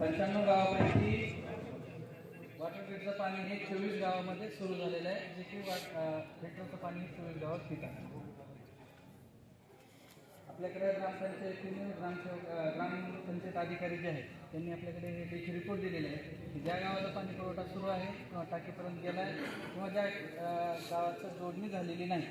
पंच्याण्णव गावापैकी वॉटर फिल्टरचं पाणी हे चोवीस गावामध्ये सुरू झालेलं आहे. जे की वाट फिल्टरचं पाणी चोवीस गावात ठीक आहे. आपल्याकडे ग्रामपंचायतीने ग्रामसेवक ग्रामपंचायत अधिकारी जे आहेत त्यांनी आपल्याकडे हे रिपोर्ट दिलेले आहे की ज्या गावाचा पाणी पुरवठा सुरू आहे किंवा टाकीपर्यंत गेला आहे किंवा ज्या गावाचं जोडणी झालेली नाही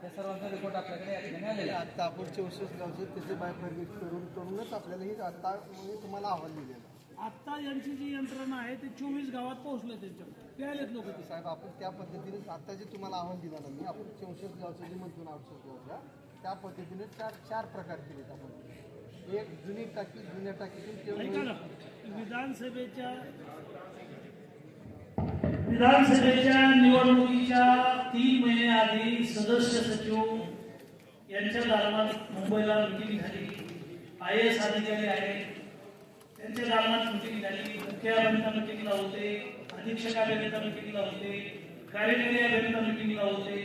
त्या सर्वांचा रिपोर्ट आपल्याकडे या आलेला आहे. तापूरचे आपण गावचे त्याचे बायफर्गेट करून करूनच आपल्याला ही आता म्हणजे तुम्हाला अहवाल दिलेला आता यांची जी यंत्रणा आहे ते चोवीस गावात पोहोचले त्यांच्याकडे ते आलेत लोक ते साहेब आपण त्या पद्धतीने आता जे तुम्हाला अहवाल दिला ना मी आपण चौसष्ट गावचं जे मधून आवश्यक गावच्या त्या पद्धतीने चार चार प्रकार केलेत आपण. एक जुनी टाकी जुन्या टाकीतून विधानसभेच्या विधानसभेच्या निवडणुकीच्या तीन महिने आधी सदस्य सचिव यांच्या दरम्यान मुंबईला मिटिंग झाली आय एस अधिकारी आहेत. त्यांच्या दरम्यान मिटिंग झाली मुख्य अभियंता मिटिंगला होते अधीक्षक अभियंता मिटिंगला होते कार्यकारी अभियंता मिटिंगला होते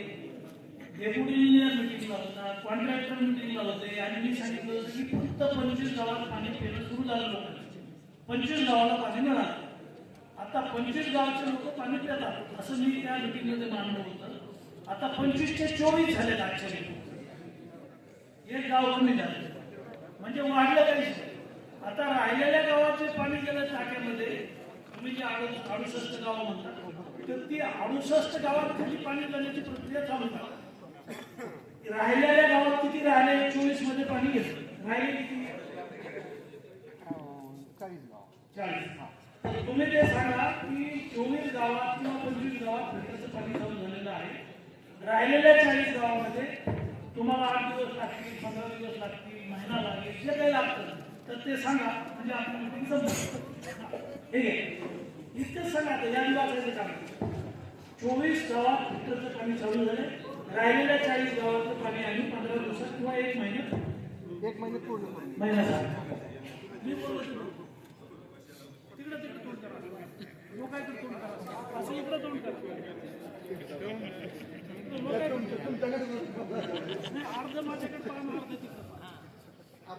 डेप्युटी इंजिनियर मिटिंगला होता कॉन्ट्रॅक्टर मिटिंगला होते. आणि मी सांगितलं होतं की फक्त पंचवीस गावात पाणी पेरणं सुरू झालं लोकांना पंचवीस गावाला पाणी मिळालं आता पंचवीस गावचे लोक पाणी पितात असं मी त्या मिटिंगमध्ये मांडलं होतं. आता पंचवीसचे चोवीस झाले आजच्या एक गाव कमी झालं. म्हणजे वाढलं काही आता राहिलेल्या गावाचे पाणी गेलं टाक्यामध्ये तुम्ही जे अडुसष्ट गाव म्हणता तर ती अडुसष्ट गावात खाली पाणी जाण्याची प्रक्रिया चालू आहे राहिलेल्या गावात किती राहिले? चोवीसमध्ये पाणी घेतलं राहिले किती? चाळीस. गाव चाळीस तर तुम्ही ते सांगा की चोवीस गावात किंवा पंचवीस गावात घटकाचं पाणी चालू झालेलं आहे. राहिलेल्या चाळीस गावामध्ये तुम्हाला आठ दिवस लागतील पंधरा दिवस लागतील महिना लागेल जे काही लागतं. तर ते सांगा म्हणजे आपण meeting संपवू. हे इतकंच सांगा आता या विभागाचं काम चोवीस गावात फिल्टरचं पाणी चालू झालं राहिलेल्या चाळीस गावाचं पाणी आम्ही पंधरा दिवसात किंवा एक महिन्यात एक महिने पूर्ण महिन्याचा मी बोललो तिकडं. तिकडं तिकडं तोंड करा. लोकांकडे तोंड करा. असं इकडं तोंड करा. अर्ध माझ्याकडे अर्ध तिकडं.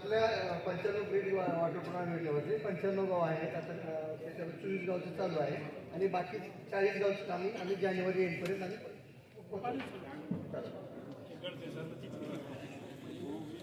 आपल्या पंच्याण्णव ग्रेड वॉटर प्लांट होते. पंच्याण्णव गाव आहेत. आता त्याच्यावर चोवीस गावचं चालू आहे. आणि बाकी चाळीस गावचं आम्ही आम्ही जानेवारी एंडपर्यंत आम्ही